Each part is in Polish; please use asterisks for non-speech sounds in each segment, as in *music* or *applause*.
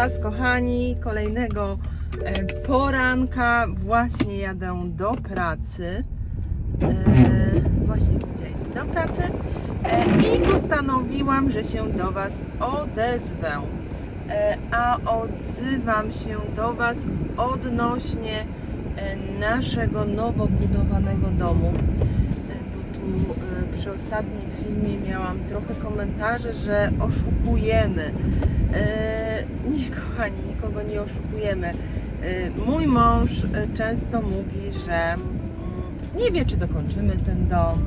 Was, kochani, kolejnego e, poranka. Właśnie jadę do pracy. E, właśnie gdzie do pracy. E, I postanowiłam, że się do Was odezwę. A odzywam się do Was odnośnie naszego nowo budowanego domu. Bo tu przy ostatnim filmie miałam trochę komentarzy, że oszukujemy. Kochani, nikogo nie oszukujemy. E, Mój mąż e, często mówi, że mm, nie wie, czy dokończymy ten dom,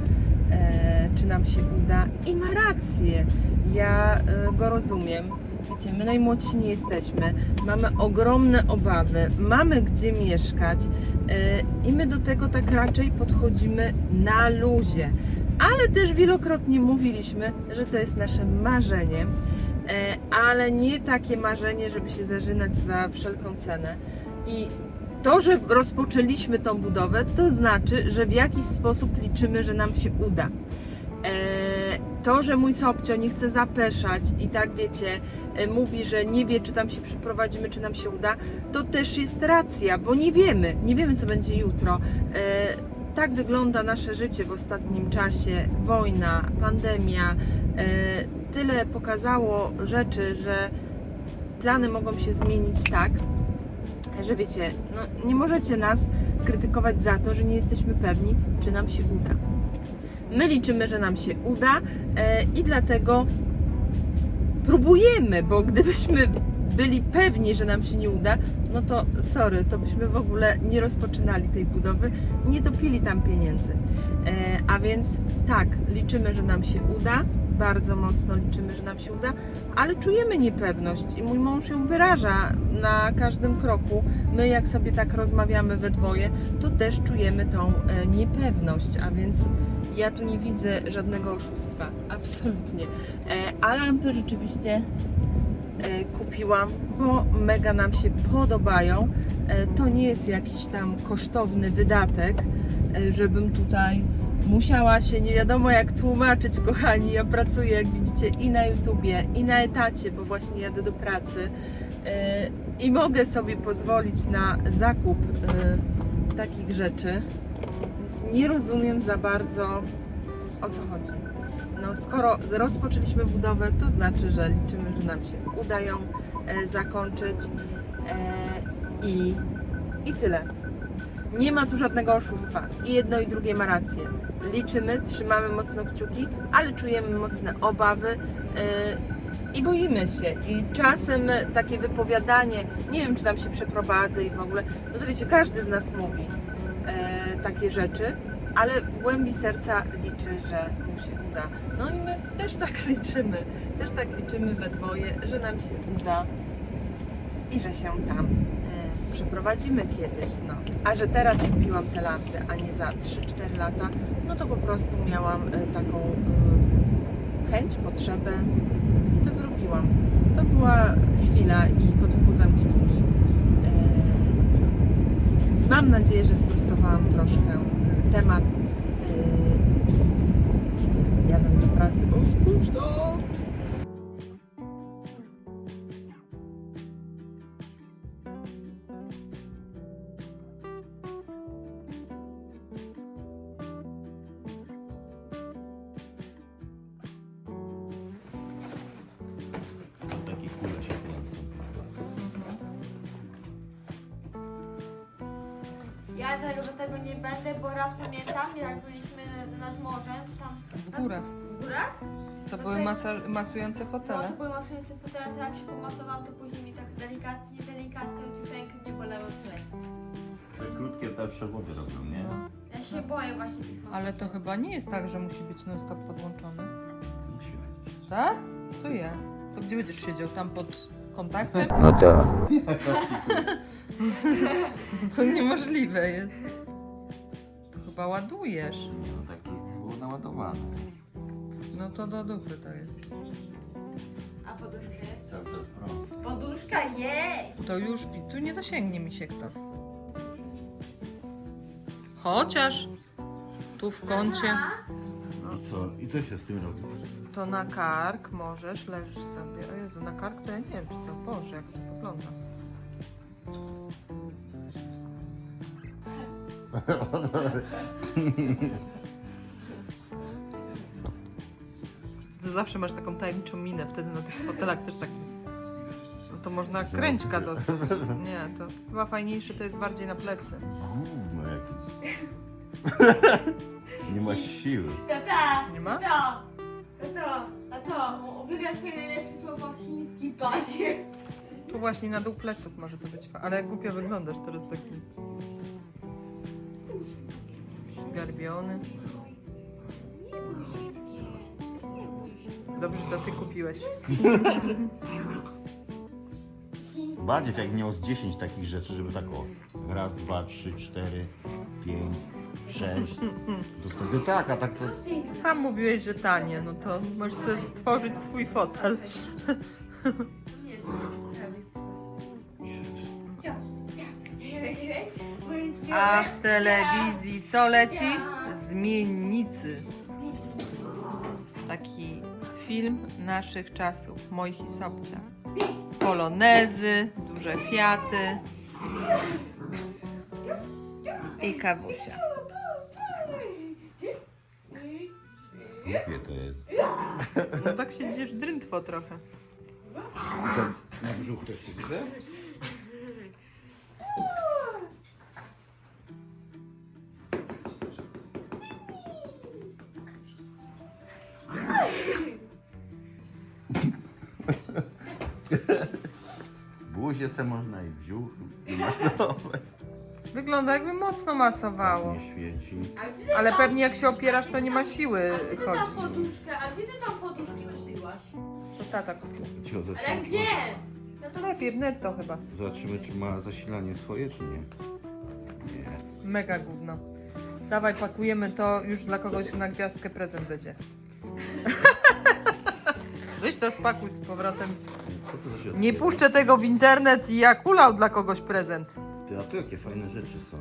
e, czy nam się uda. I ma rację. Ja go rozumiem. Wiecie, my najmłodsi nie jesteśmy, mamy ogromne obawy, mamy gdzie mieszkać i my do tego tak raczej podchodzimy na luzie. Ale też wielokrotnie mówiliśmy, że to jest nasze marzenie, ale nie takie marzenie, żeby się zażynać za wszelką cenę. I to, że rozpoczęliśmy tą budowę, to znaczy, że w jakiś sposób liczymy, że nam się uda. E, To, że mój Sobcio nie chce zapeszać i tak wiecie, e, mówi, że nie wie, czy tam się przeprowadzimy, czy nam się uda, to też jest racja, bo nie wiemy, nie wiemy, co będzie jutro. E, Tak wygląda nasze życie w ostatnim czasie. Wojna, pandemia, e, tyle pokazało rzeczy, że plany mogą się zmienić tak, że wiecie, no, nie możecie nas krytykować za to, że nie jesteśmy pewni, czy nam się uda. My liczymy, że nam się uda e, i dlatego próbujemy, bo gdybyśmy byli pewni, że nam się nie uda, no to sorry, to byśmy w ogóle nie rozpoczynali tej budowy, nie topili tam pieniędzy. E, a więc tak, liczymy, że nam się uda, bardzo mocno liczymy, że nam się uda, ale czujemy niepewność i mój mąż ją wyraża na każdym kroku. My, jak sobie tak rozmawiamy we dwoje, to też czujemy tą e, niepewność, a więc ja tu nie widzę żadnego oszustwa, *laughs* absolutnie. E, a lampy rzeczywiście e, kupiłam, bo mega nam się podobają. To nie jest jakiś tam kosztowny wydatek, żebym tutaj musiała się nie wiadomo jak tłumaczyć, kochani. Ja pracuję, jak widzicie, i na YouTubie, i na etacie, bo właśnie jadę do pracy. E, I mogę sobie pozwolić na zakup e, takich rzeczy. Więc nie rozumiem za bardzo o co chodzi. No, skoro rozpoczęliśmy budowę, to znaczy, że liczymy, że nam się uda ją e, zakończyć i, i tyle. Nie ma tu żadnego oszustwa. I jedno i drugie ma rację. Liczymy, trzymamy mocno kciuki, ale czujemy mocne obawy e, i boimy się. I czasem takie wypowiadanie, nie wiem czy tam się przeprowadzę i w ogóle, no to wiecie, każdy z nas mówi e, takie rzeczy, ale w głębi serca liczy, że mu się uda. No i my też tak *laughs* liczymy, też tak liczymy we dwoje, że nam się uda i że się tam przeprowadzimy kiedyś. No. A że teraz kupiłam te lampy, a nie za 3-4 lata, no to po prostu miałam e, taką e, chęć, potrzebę i to zrobiłam. To była chwila i pod wpływem chwili. E, więc mam nadzieję, że sprostowałam troszkę temat i, tyle. jadę do pracy, bo już późno. Ja tego do tego nie będę, bo raz pamiętam, jak byliśmy nad morzem, czy tam W górach. w górach, To No były masa- masujące no fotele. to były masujące fotele, to jak się pomasowałam, to później mi tak delikatnie, delikatnie ciuteńko nie bolało plecy. Te krótkie te przewody robią, nie? Ja się boję właśnie tych masów. Ale to chyba nie jest tak, że musi być non-stop podłączony. Musi być. Tak? To ja. To gdzie będziesz siedział? Tam pod kontaktem? No tak. *laughs* *laughs* Co niemożliwe jest. To chyba ładujesz. Nie, no tak to już było naładowane. No to do dupy to jest. A poduszka jest? Cały czas prąd. Poduszka jest! To już pi- tu nie dosięgnie mi się kto. Chociaż tu w kącie. A? No Co? I co się z tym robi? To na kark możesz, leżysz sobie. O Jezu, na kark to ja nie wiem, czy to Boże, jak to wygląda. Ty zawsze masz taką tajemniczą minę, wtedy na tych fotelach też tak. No to można kręćka dostać. Nie, to chyba fajniejsze to jest bardziej na plecy. Gówno jakieś. Nie masz siły. Tata! Nie ma? To! To to! A to! Wygra twoje najlepsze słowo chiński bacie. Tu właśnie na dół pleców może to być. fa- Ale jak głupio wyglądasz teraz taki. Przygarbiony. Dobrze, to ty kupiłeś. *laughs* Badziew jak miał z 10 takich rzeczy, żeby tak o. Raz, dwa, trzy, cztery, pięć, sześć. To wtedy tak, a tak to... Sam mówiłeś, że tanie, no to możesz sobie stworzyć swój fotel. *laughs* A w telewizji co leci? Zmiennicy. Taki film naszych czasów, moich i Sobcia. Polonezy, duże Fiaty i kawusia. Głupie to jest. No tak siedzisz drętwo trochę. To na brzuch też się chce? Buzię se można i brzuch i *laughs* masować. Wygląda jakby mocno masowało. Nie świeci. A gdzie ty Ale tam- pewnie jak się opierasz, to nie ma siły A gdzie ty tam chodzić. poduszkę? A gdzie ty tam poduszkę kupiłaś? To tata kupił. Ale gdzie? W sklepie, w netto chyba. Zobaczymy, czy ma zasilanie swoje, czy nie. Nie. Mega gówno. Dawaj, pakujemy to, już dla kogoś na gwiazdkę prezent będzie. *laughs* Weź to spakuj z powrotem. Co to za się Nie puszczę tego w internet i jak ulał dla kogoś prezent. Ty, a tu jakie fajne rzeczy są.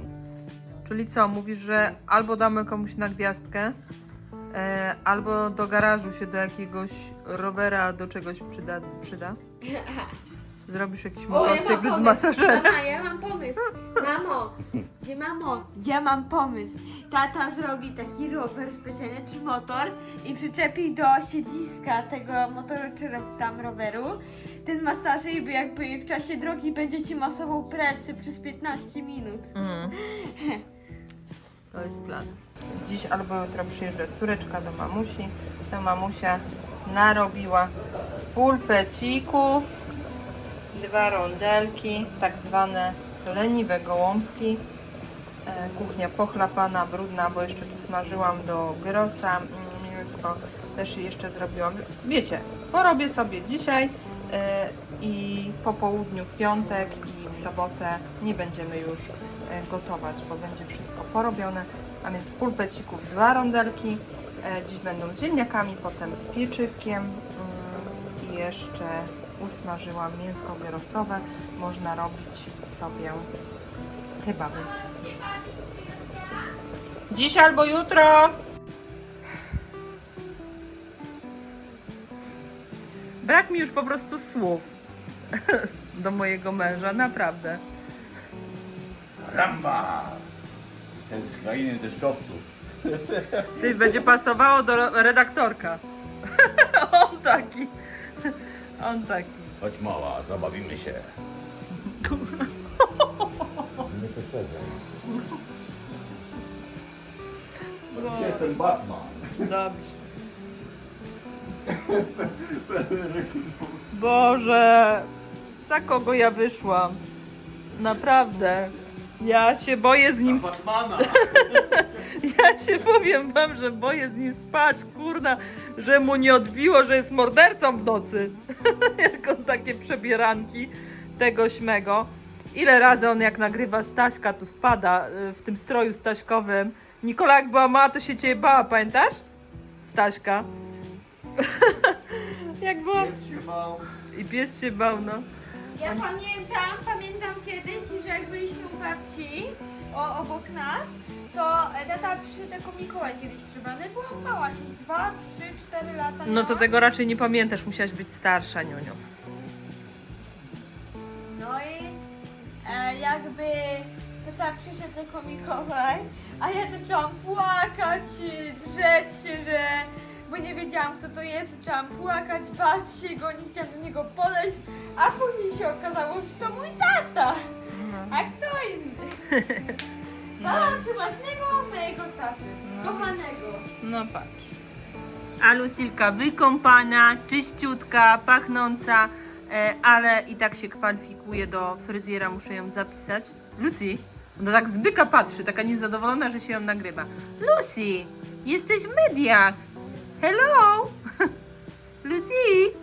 Czyli co, mówisz, że albo damy komuś na gwiazdkę, e, albo do garażu się do jakiegoś rowera, do czegoś przyda? przyda? *laughs* Zrobisz jakiś motocykl z masażerem. Mama, ja mam pomysł. Mamo, gdzie mamo? Ja mam pomysł. Tata zrobi taki rower specjalny czy motor i przyczepi do siedziska tego motoru czy tam roweru ten masażer i jakby w czasie drogi będzie ci masował plecy przez 15 minut. Mm. To jest plan. Dziś albo jutro przyjeżdża córeczka do mamusi. Ta mamusia narobiła pulpecików, dwa rondelki, tak zwane leniwe gołąbki. E, Kuchnia pochlapana, brudna, bo jeszcze tu smażyłam do grosa mm, mięsko. Też jeszcze zrobiłam. Wiecie, porobię sobie dzisiaj e, i po południu w piątek i w sobotę nie będziemy już e, gotować, bo będzie wszystko porobione. A więc pulpecików dwa rondelki. Dziś będą z ziemniakami, potem z pieczywkiem mm, i jeszcze usmażyłam mięsko gyrosowe. Można robić sobie kebaby. Dziś albo jutro. Brak mi już po prostu słów *laughs* do mojego męża, naprawdę. Ramba! Jestem z krainy deszczowców. Ty będzie pasowało do redaktorka. *laughs* On taki. On taki. Chodź mała, zabawimy się. Bo dzisiaj jestem Batman. Dobrze. *laughs* Boże, za kogo ja wyszłam? Naprawdę. Ja się boję z nim Batmana! *laughs* Ja się powiem wam, że boję z nim spać, kurna, że mu nie odbiło, że jest mordercą w nocy. *laughs* jak on takie przebieranki tego śmego. Ile razy on jak nagrywa Staśka, tu wpada y, w tym stroju staśkowym. Nikola jak była mała, to się ciebie bała, pamiętasz? Staśka. *laughs* jak była... Jest się bał. I pies się bał, no. Ja pamiętam, pamiętam kiedyś, że jak byliśmy u babci o, obok nas, to tata przyszedł jako Mikołaj kiedyś przybrany. Byłam mała, jakieś 2, 3, 4 lata. No to tego raczej nie pamiętasz, musiałaś być starsza, Niuniu. No i e, jakby tata przyszedł jako Mikołaj, a ja zaczęłam płakać, y, drzeć się, że bo nie wiedziałam kto to jest, zaczęłam płakać, bać się go, nie chciałam do niego podejść, a później się okazało, że to mój tata, a kto inny. *laughs* Mama przywłasznego mojego taty, kochanego. No patrz. A Lucilka wykąpana, czyściutka, pachnąca, e, ale i tak się kwalifikuje do fryzjera, muszę ją zapisać. Lucy, ona tak z byka patrzy, taka niezadowolona, że się ją nagrywa. Lucy, jesteś w mediach. Hello! *laughs* Lucy!